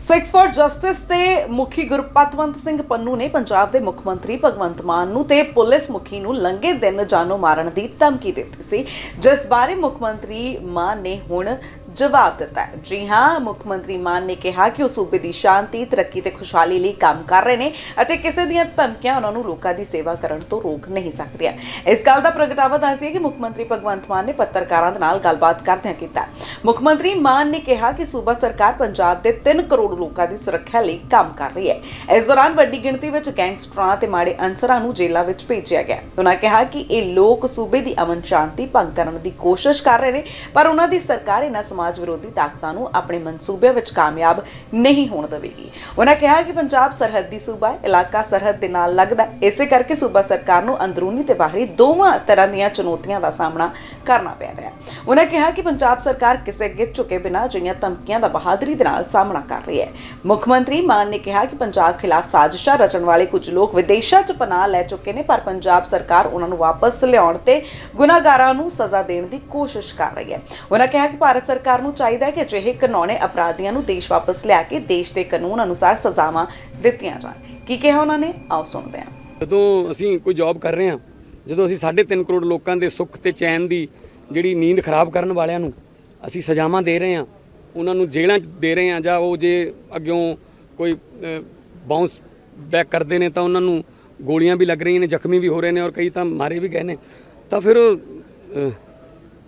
Six for justice ਦੇ ਮੁਖੀ ਗੁਰਪਤਵੰਤ ਸਿੰਘ ਪੰਨੂ ਨੇ ਪੰਜਾਬ ਦੇ ਮੁੱਖ ਮੰਤਰੀ ਭਗਵੰਤ ਮਾਨ ਨੂੰ ਤੇ ਪੁਲਿਸ ਮੁਖੀ ਨੂੰ ਲੰਗੇ ਦਿਨ ਜਾਨੋਂ ਮਾਰਨ ਦੀ ਧਮਕੀ ਦਿੱਤੀ ਸੀ। ਜਿਸ ਬਾਰੇ ਮੁੱਖ ਮੰਤਰੀ ਮਾਨ ਨੇ ਹੁਣ ਜਵਾਬ ਦਿੱਤਾ ਹੈ। ਜੀ ਹਾਂ, ਮੁੱਖ ਮੰਤਰੀ ਮਾਨ ਨੇ ਕਿਹਾ ਕਿ ਉਹ ਸੂਬੇ ਦੀ ਸ਼ਾਂਤੀ, ਤਰੱਕੀ ਤੇ ਖੁਸ਼ਹਾਲੀ ਲਈ ਕੰਮ ਕਰ ਰਹੇ ਨੇ ਅਤੇ ਕਿਸੇ ਦੀਆਂ ਧਮਕੀਆਂ ਉਹਨਾਂ ਨੂੰ ਲੋਕਾਂ ਦੀ ਸੇਵਾ ਕਰਨ ਤੋਂ ਰੋਕ ਨਹੀਂ ਸਕਦੀਆਂ। ਇਸ ਗੱਲ ਦਾ ਪ੍ਰਗਟਾਵਾ ਦੱਸਦੀ ਹੈ ਕਿ ਮੁੱਖ ਮੰਤਰੀ ਭਗਵੰਤ ਮਾਨ ਨੇ ਪੱਤਰਕਾਰਾਂ ਦੇ ਨਾਲ ਗੱਲਬਾਤ ਕਰਦਿਆਂ ਕੀਤਾ ਮੁੱਖ ਮੰਤਰੀ ਮਾਨ ਨੇ ਕਿਹਾ ਕਿ ਸੂਬਾ ਸਰਕਾਰ ਪੰਜਾਬ ਦੇ 3 ਕਰੋੜ ਲੋਕਾਂ ਦੀ ਸੁਰੱਖਿਆ ਲਈ ਕੰਮ ਕਰ ਰਹੀ ਹੈ। ਇਸ ਦੌਰਾਨ ਵੱਡੀ ਗਿਣਤੀ ਵਿੱਚ ਗੈਂਗਸਟਰਾਂ ਤੇ ਮਾੜੇ ਅਨਸਰਾਂ ਨੂੰ ਜੇਲ੍ਹਾਂ ਵਿੱਚ ਭੇਜਿਆ ਗਿਆ ਉਹਨਾਂ ਕਿਹਾ ਕਿ ਇਹ ਲੋਕ ਸੂਬੇ ਦੀ ਅਮਨ ਸ਼ਾਂਤੀ ਭੰਗ ਕਰਨ ਦੀ ਕੋਸ਼ਿਸ਼ ਕਰ ਰਹੇ ਨੇ, ਪਰ ਉਹਨਾਂ ਦੀ ਸਰਕਾਰ ਇਹਨਾਂ ਸਮਾਜ ਵਿਰੋਧੀ ਤਾਕਤਾਂ ਨੂੰ ਆਪਣੇ ਮਨਸੂਬਿਆਂ ਵਿੱਚ ਕਾਮਯਾਬ ਨਹੀਂ ਹੋਣ ਦੇਵੇਗੀ। ਉਹਨਾਂ ਕਿਹਾ ਕਿ ਪੰਜਾਬ ਸਰਹੱਦੀ ਸੂਬਾ ਹੈ, ਇਲਾਕਾ ਸਰਹੱਦ ਦੇ ਨਾਲ ਲੱਗਦਾ ਹੈ। ਇਸੇ ਕਰਕੇ ਸੂਬਾ ਸਰਕਾਰ ਨੂੰ ਅੰਦਰੂਨੀ ਤੇ ਬਾਹਰੀ ਦੋਵਾਂ ਤਰ੍ਹਾਂ ਦੀਆਂ ਚੁਣੌਤੀਆਂ ਦਾ ਸਾਹਮਣਾ ਕਰਨਾ ਪੈ ਰਿਹਾ ਹੈ। ਉਹਨਾਂ ਕਿਹਾ ਕਿ ਪੰਜਾਬ ਸਰਕਾਰ ਕਿਸੇ ਅੱਗੇ ਝੁਕੇ ਬਿਨਾਂ ਅਜਿਹੀਆਂ ਧਮਕੀਆਂ ਦਾ ਬਹਾਦਰੀ ਦੇ ਨਾਲ ਸਾਹਮਣਾ ਕਰ ਰਹੀ ਹੈ। ਮੁੱਖ ਮੰਤਰੀ ਮਾਨ ਨੇ ਕਿਹਾ ਕਿ ਪੰਜਾਬ ਖਿਲਾਫ ਸਾਜ਼ਿਸ਼ਾਂ ਰਚਣ ਵਾਲੇ ਕੁਝ ਲੋਕ ਵਿਦੇਸ਼ਾਂ 'ਚ ਪਨਾਹ ਲੈ ਚੁੱਕੇ ਨੇ, ਪਰ ਪੰਜਾਬ ਸਰਕਾਰ ਉਹਨਾਂ ਨੂੰ ਵਾਪਸ ਲਿਆਉਣ ਤੇ ਗੁਨਾਹਗਾਰਾਂ ਨੂੰ ਸਜ਼ਾ ਦੇਣ ਦੀ ਕੋਸ਼ਿਸ਼ ਕਰ ਰਹੀ ਹੈ। ਉਹਨਾਂ ਕਿਹਾ ਕਿ ਭਾਰਤ ਸਰਕਾਰ ਨੂੰ ਚਾਹੀਦਾ ਹੈ ਕਿ ਅਜਿਹੇ ਕਾਨੂੰਨੇ ਅਪਰਾਧੀਆਂ ਨੂੰ ਦੇਸ਼ ਵਾਪਸ ਲਿਆ ਕੇ ਦੇਸ਼ ਦੇ ਕਾਨੂੰਨ ਅਨੁਸਾਰ ਸਜ਼ਾਵਾਂ ਦਿੱਤੀਆਂ ਜਾਣ। ਕੀ ਕਿਹਾ ਉਹਨਾਂ ਨੇ? ਆਓ ਸੁਣਦੇ ਹਾਂ। ਜਦੋਂ ਅਸੀਂ ਕੋਈ ਜੌਬ ਕਰ ਰਹੇ ਹਾਂ, ਜਦੋਂ ਅਸੀਂ 3.5 ਕਰੋੜ ਲੋਕਾਂ ਦੇ ਸੁੱਖ ਤੇ ਚੈਨ ਦੀ ਜਿਹੜੀ ਨੀਂਦ ਖਰਾਬ ਕਰਨ ਵਾਲਿਆਂ ਨੂੰ ਅਸੀਂ ਸਜ਼ਾਵਾਂ ਦੇ ਰਹੇ ਹਾਂ, ਉਹਨਾਂ ਨੂੰ ਜੇਲ੍ਹਾਂ 'ਚ ਦੇ ਰਹੇ ਹਾਂ ਜਾਂ ਉਹ ਜੇ ਅੱਗਿਓਂ ਕੋਈ ਬਾਉਂਸ ਬੈਕ ਕਰਦੇ ਨੇ ਤਾਂ ਉਹਨਾਂ ਨੂੰ ਗੋਲੀਆਂ ਵੀ ਲੱਗ ਰਹੀਆਂ ਨੇ, ਜ਼ਖਮੀ ਵੀ ਹੋ ਰਹੇ ਨੇ ਔਰ ਕਈ ਤਾਂ ਮਾਰੇ ਵੀ ਗਏ ਨੇ, ਤਾਂ ਫਿਰ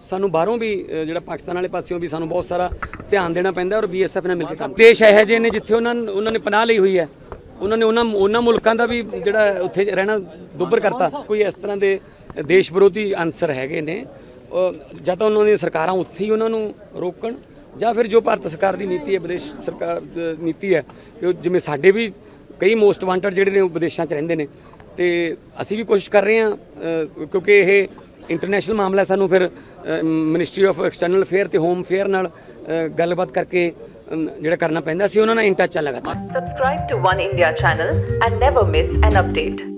ਸਾਨੂੰ ਬਾਹਰੋਂ ਵੀ ਜਿਹੜਾ ਪਾਕਿਸਤਾਨ ਵਾਲੇ ਪਾਸਿਓਂ ਵੀ ਸਾਨੂੰ ਬਹੁਤ ਸਾਰਾ ਧਿਆਨ ਦੇਣਾ ਪੈਂਦਾ ਔਰ ਬੀਐਸਐਫ ਨਾਲ ਮਿਲ ਕੇ ਕੰਮ ਦੇਸ਼ ਇਹੋ ਜਿਹੇ ਨੇ ਜਿੱਥੇ ਉਹਨਾਂ ਉਹਨਾਂ ਨੇ ਪਨਾਹ ਲਈ ਹੋਈ ਹੈ। ਉਹਨਾਂ ਨੇ ਉਹਨਾਂ ਉਹਨਾਂ ਮੁਲਕਾਂ ਦਾ ਵੀ ਜਿਹੜਾ ਉੱਥੇ ਰਹਿਣਾ ਦੁੱਬਰ ਕਰਤਾ। ਕੋਈ ਇਸ ਤਰ੍ਹਾਂ ਦੇ ਦੇਸ਼ ਵਿਰੋਧੀ ਅਨਸਰ ਹੈਗੇ ਨੇ। ਜਾਂ ਤਾਂ ਉਹਨਾਂ ਦੀਆਂ ਸਰਕਾਰਾਂ ਉੱਥੇ ਹੀ ਉਹਨਾਂ ਨੂੰ ਰੋਕਣ, ਜਾਂ ਫਿਰ ਜੋ ਭਾਰਤ ਸਰਕਾਰ ਦੀ ਨੀਤੀ ਹੈ, ਵਿਦੇਸ਼ ਸਰਕਾਰ ਨੀਤੀ ਹੈ, ਕਿ ਉਹ ਜਿਵੇਂ ਸਾਡੇ ਵੀ ਕਈ ਮੋਸਟ ਵਾਂਟਡ ਜਿਹੜੇ ਨੇ ਉਹ ਵਿਦੇਸ਼ਾਂ 'ਚ ਰਹਿੰਦੇ ਨੇ। ਤੇ ਅਸੀਂ ਵੀ ਕੋਸ਼ਿਸ਼ ਕਰ ਰਹੇ ਹਾਂ ਕਿਉਂਕਿ ਇਹ ਇੰਟਰਨੈਸ਼ਨਲ ਮਾਮਲਾ ਸਾਨੂੰ ਫਿਰ ਮਿਨਿਸਟਰੀ ਆਫ ਐਕਸਟਰਨਲ ਅਫੇਅਰ ਤੇ ਹੋਮ ਅਫੇਅਰ ਨਾਲ ਗੱਲਬਾਤ ਕਰਕੇ ਜਿਹੜਾ ਕਰਨਾ ਪੈਂਦਾ ਸੀ ਉਹਨਾਂ ਨਾਲ ਇਨ ਟੱਚ ਆ ਲਗਾਤਾਰ Subscribe to One India channel and never miss an update.